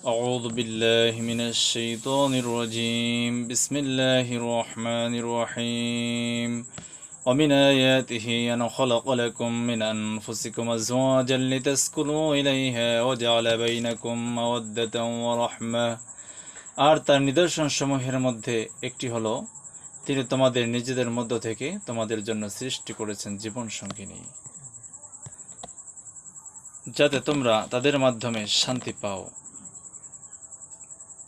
أعوذ بالله من الشيطان الرجيم بسم الله الرحمن الرحيم ومن آياته أن خلق لكم من أنفسكم أزواجا لتسكنوا إليها وجعل بينكم مودة ورحمة আর তার নিদর্শন সমূহের মধ্যে একটি হলো তিনি তোমাদের নিজেদের মধ্য থেকে তোমাদের জন্য সৃষ্টি করেছেন জীবন সঙ্গিনী যাতে তোমরা তাদের মাধ্যমে শান্তি পাও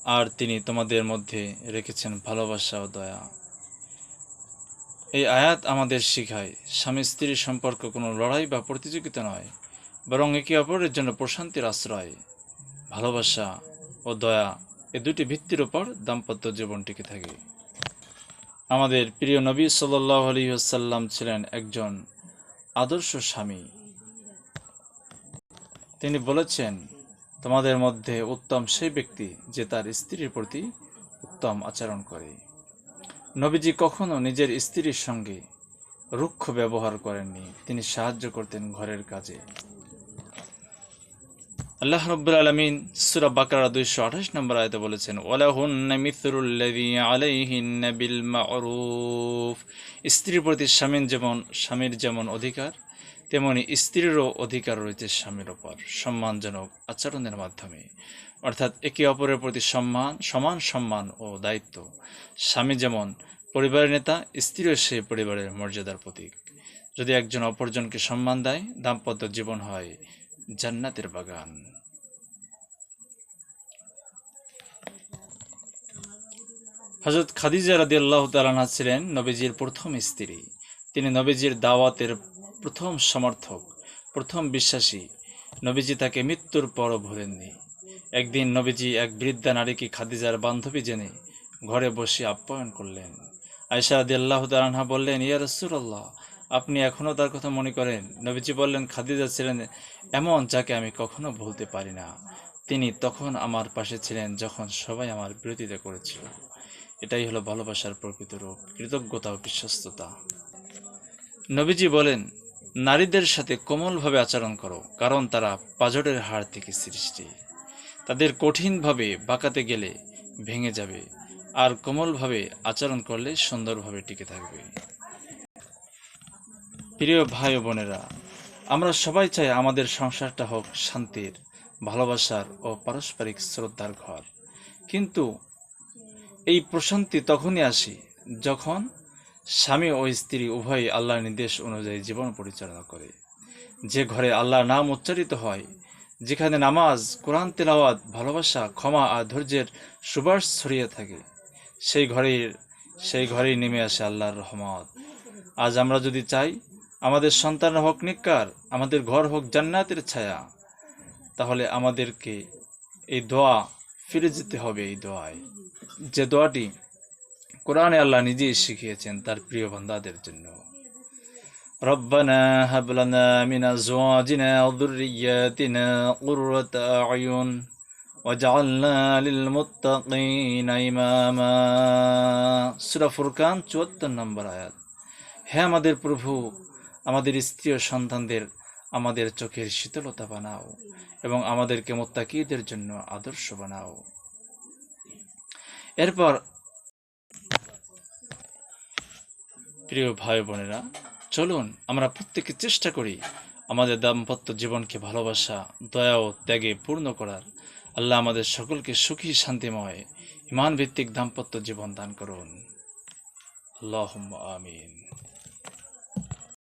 আর তিনি তোমাদের মধ্যে রেখেছেন ভালোবাসা ও দয়া। এই আয়াত আমাদের শিখায়, স্বামী স্ত্রীর সম্পর্ক কোনো লড়াই বা প্রতিযোগিতা নয়, বরং একে অপরের জন্য প্রশান্তির আশ্রয়। ভালোবাসা ও দয়া এ দুটি ভিত্তির উপর দাম্পত্য জীবন টিকে থাকে। আমাদের প্রিয় নবী সাল্লাহ আলী ছিলেন একজন আদর্শ স্বামী। তিনি বলেছেন তোমাদের মধ্যে উত্তম সেই ব্যক্তি যে তার স্ত্রীর প্রতি উত্তম আচরণ করে। নবীজি কখনো নিজের স্ত্রীর সঙ্গে রুক্ষ ব্যবহার করেননি। তিনি সাহায্য করতেন ঘরের কাজে। আল্লাহ রব্বুল আলমিন সুরা বাকারা দুইশো আঠাশ নম্বর আয়তে বলেছেন, ওয়ালাহুন্না মিথরুল্লাযী আলাইহিন্না বিল মা'রুফ। স্ত্রীর প্রতি স্বামীর যেমন স্বামীর যেমন অধিকার তেমনি স্ত্রীরও অধিকার রয়েছে স্বামীর ওপর। সম্মানজনক আচরণের মাধ্যমে। অর্থাৎ একে অপরের প্রতি সম্মান, সমান সম্মান ও দায়িত্ব। স্বামী যেমন পরিবারের নেতা, স্ত্রীও সেই পরিবারের মর্যাদার প্রতীক। যদি একজন অপরজনকে সম্মান দেয়, দাম্পত্য জীবন হয় জান্নাতের বাগান। হজরত খাদিজা রাদি আল্লাহ তালানা ছিলেন নবীজির প্রথম স্ত্রী। তিনি নবীজির দাওয়াতের প্রথম সমর্থক, প্রথম বিশ্বাসী। নবীজি তাকে মৃত্যুর পরও ভুলেননি। একদিন নবীজি এক বৃদ্ধা নারীকে খাদিজার বান্ধবী জেনে ঘরে বসে আপ্যায়ন করলেন। আয়সা রাদি আল্লাহ তালানহা বললেন, ইয়া রসুল্লাহ আপনি এখনও তার কথা মনে করেন? নবীজি বললেন, খাদিজা ছিলেন এমন যাকে আমি কখনো ভুলতে পারি না। তিনি তখন আমার পাশে ছিলেন যখন সবাই আমার বিরোধিতা করেছিল। এটাই হলো ভালোবাসার প্রকৃত রূপ, কৃতজ্ঞতা ও বিশ্বস্ততা। নবীজি বলেন নারীদের সাথে কোমলভাবে আচরণ করো, কারণ তারা পাজরের হাড় থেকে সৃষ্টি। তাদের কঠিনভাবে বাঁকাতে গেলে ভেঙে যাবে, আর কোমলভাবে আচরণ করলে সুন্দরভাবে টিকে থাকবে। প্রিয় ভাই বোনেরা, আমরা সবাই চাই আমাদের সংসারটা হোক শান্তির, ভালোবাসার ও পারস্পরিক শ্রদ্ধার ঘর। কিন্তু এই প্রশান্তি তখনই আসে যখন স্বামী ও স্ত্রী উভয়ই আল্লাহর নির্দেশ অনুযায়ী জীবন পরিচালনা করে। যে ঘরে আল্লাহর নাম উচ্চারিত হয়, যেখানে নামাজ, কোরআন তেলাওয়াত, ভালোবাসা, ক্ষমা আর ধৈর্যের সুবাস ছড়িয়ে থাকে, সেই ঘরের সেই ঘরেই নেমে আসে আল্লাহর রহমত। আজ আমরা যদি চাই, আমাদের সন্তান হোক নিকার, আমাদের ঘর হোক জান্নাতের ছায়া, তাহলে আমাদেরকে এই দোয়া ফিরে যেতে হবে এই দোয়ায়। যে দোয়াটি কোরআনে আল্লাহ নিজেই শিখিয়েছেন তার প্রিয় বান্দাদের জন্য ربنا هب لنا من أزواجنا وذرياتنا قرة أعين وجعلنا للمتقين إماما সূরা ফুরকান 74 নম্বর আয়াত হে আমাদের প্রভু আমাদের স্ত্রী ও সন্তানদের আমাদের চোখের শীতলতা বানাও এবং আমাদেরকে মোত্তাকিদের জন্য আদর্শ বানাও এরপর প্রিয় ভাই বোনেরা, চলুন আমরা প্রত্যেকে চেষ্টা করি আমাদের দাম্পত্য জীবনকে ভালোবাসা, দয়া ও ত্যাগে পূর্ণ করার। আল্লাহ আমাদের সকলকে সুখী, শান্তিময় ইমান ভিত্তিক দাম্পত্য জীবন দান করুন। আল্লাহ আমিন।